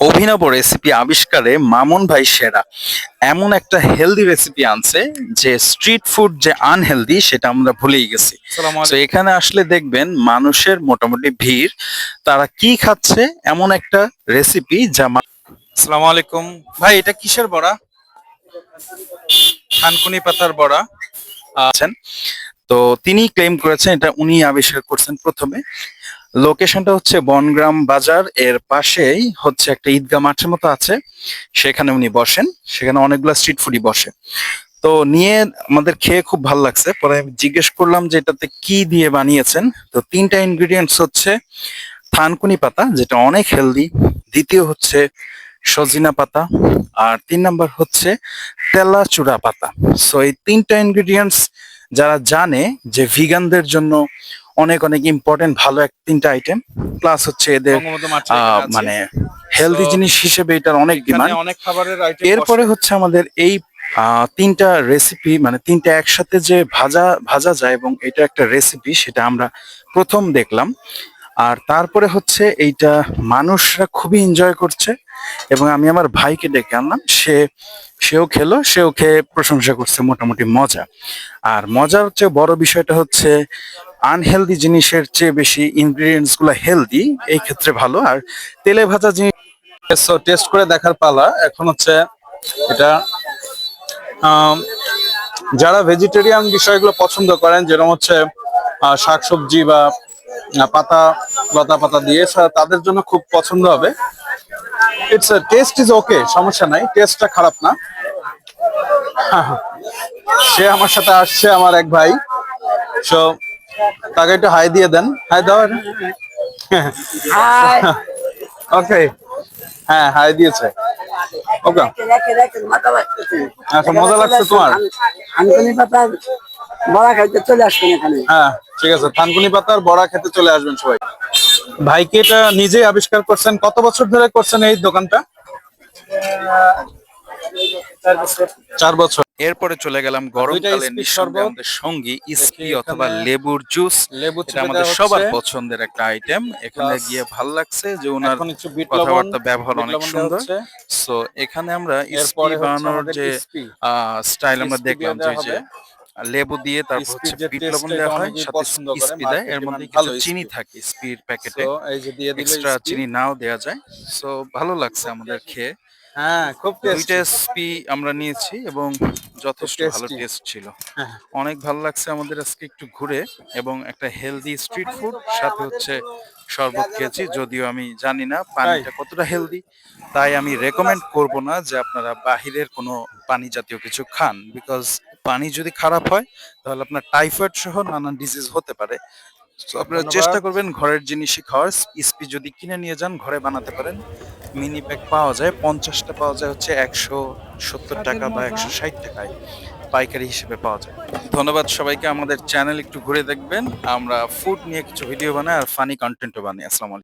অভিনব রেসিপি আবিষ্কারে মামুন ভাই সেরা। এমন একটা হেলদি রেসিপি আনছে যে স্ট্রিট ফুড যে আনহেলদি সেটা আমরা ভুলেই গেছি। তো এখানে আসলে দেখবেন মানুষের মোটামুটি ভিড় তারা কি খাচ্ছে এমন একটা রেসিপি যা আসসালামু আলাইকুম। ভাই এটা কিসের বড়া? থানকুনি পাতার বড়া। আছেন। তো তিনি ক্লেম করেছেন, এটা উনি আবিষ্কার করছেন প্রথমে। লোকেশনটা হচ্ছে বনগ্রাম বাজার, এর পাশেই হচ্ছে একটা ঈদগাহ মাঠের মতো আছে, সেখানে উনি বসেন, সেখানে অনেকগুলো স্ট্রিট ফুডই বসে। তো নিয়ে আমাদের খেয়ে খুব ভালো লাগছে। পরে আমি জিজ্ঞেস করলাম যে এটাতে কি দিয়ে বানিয়েছেন? তো তিনটা ইনগ্রেডিয়েন্টস হচ্ছে থানকুনি পাতা, যেটা অনেক হেলদি দ্বিতীয় হচ্ছে সজিনা পাতা, আর তিন নাম্বার হচ্ছে তেলা চূড়া পাতা। সো এই তিনটা ইনগ্রেডিয়েন্টস যারা জানে যে ভিগানদের জন্য অনেক অনেক ইম্পর্টেন্ট ভালো এক তিনটা আইটেম প্লাস হচ্ছে এদের মানে হেলদি জিনিস হিসেবে এটার অনেক ডিমান্ড অনেক খাবারের আইটেম এরপরে হচ্ছে আমাদের এই তিনটা রেসিপি মানে তিনটা একসাথে যে ভাজা ভাজা যায় এবং এটা একটা রেসিপি সেটা আমরা প্রথম দেখলাম। আর তারপরে হচ্ছে এইটা মানুষরা খুবই এনজয় করছে এবং আমি আমার ভাইকে ডেকে আনলাম। সে, সেও খেলো, সেও খেয়ে প্রশংসা করছে, মোটামুটি মজা। আর মজার চেয়ে বড় বিষয়টা হচ্ছে আনহেলদি জিনিসের চেয়ে বেশি ইনগ্রিডিয়েন্টসগুলো হেলদি এই ক্ষেত্রে ভালো। আর তেলে ভাজা জিনিস টেস্ট করে দেখার পালা। এখন হচ্ছে এটা যারা ভেজিটেরিয়ান বিষয়গুলো পছন্দ করেন, যেরকম হচ্ছে শাকসবজি বা পাতা লতা পাতা দিয়ে তাদের জন্য খুব পছন্দ হবে। ইটস টেস্ট ইজ ওকে সমস্যা নাই টেস্টটা খারাপ না। সে আমার সাথে আসছে আমার এক ভাই। সো তাকে একটু হাই দিয়ে দেন। হাই দাও। ওকে হ্যাঁ হাই দিয়েছে। ওকে আচ্ছা মজা লাগছে তোমার? বড়া খাইতে চলে আসবেন এখানে। হ্যাঁ ঠিক আছে। থানকুনি পাতার বড়া খেতে চলে আসবেন সবাই। ভাইকে এটা নিজেই আবিষ্কার করছেন। কত বছর ধরে করছেন এই দোকানটা? চার বছর। এরপরে চলে গেলাম গরমকালে নিঃসন্দেহে সঙ্গী এখানে অথবা লেবুর জুস। লেবু আমাদের সবার পছন্দের একটা আইটেম এখানে গিয়ে ভালো লাগছে যে ওনার কথাবার্তা ব্যবহার অনেক সুন্দর। সো এখানে আমরা স্পি বানানোর যে। স্টাইল আমরা দেখলাম যে। লেবু দিয়ে তারপর হচ্ছে বিট লবণ দেওয়া হয় সাথে পছন্দ স্পি দেয় এর মধ্যে কিছু চিনি থাকে স্পির প্যাকেটে So, এই যে দিয়ে দিলে এক্সট্রা চিনি নাও দেওয়া যায়। সো ভালো লাগছে আমাদের খেয়ে। হ্যাঁ খুব দুইটা টেস্টি স্পি আমরা নিয়েছি এবং যথেষ্ট ভালো টেস্ট ছিল। হ্যাঁ। অনেক ভালো লাগছে আমাদের আজকে একটু ঘুরে এবং একটা হেলদি স্ট্রিট ফুড সাথে হচ্ছে শরবত খেয়েছি যদিও আমি জানি না পানিটা কতটা হেলদি তাই আমি রেকমেন্ড করব না যে আপনারা বাহিরের কোনো পানি জাতীয় কিছু খান বিকজ পানি যদি খারাপ হয় তাহলে আপনার টাইফয়েড সহ নানান ডিজিজ হতে পারে। তো আপনারা চেষ্টা করবেন ঘরের জিনিসই খাওয়ার। স্পি যদি কিনে নিয়ে যান ঘরে বানাতে পারেন। মিনি প্যাক পাওয়া যায় পঞ্চাশটা পাওয়া যায় হচ্ছে একশো সত্তর টাকা বা একশো ষাট টাকায় পাইকারি হিসেবে পাওয়া যায়। ধন্যবাদ সবাইকে আমাদের চ্যানেল একটু ঘুরে দেখবেন। আমরা ফুড নিয়ে কিছু ভিডিও বানাই আর ফানি কন্টেন্টও বানাই। আসসালামু আলাইকুম।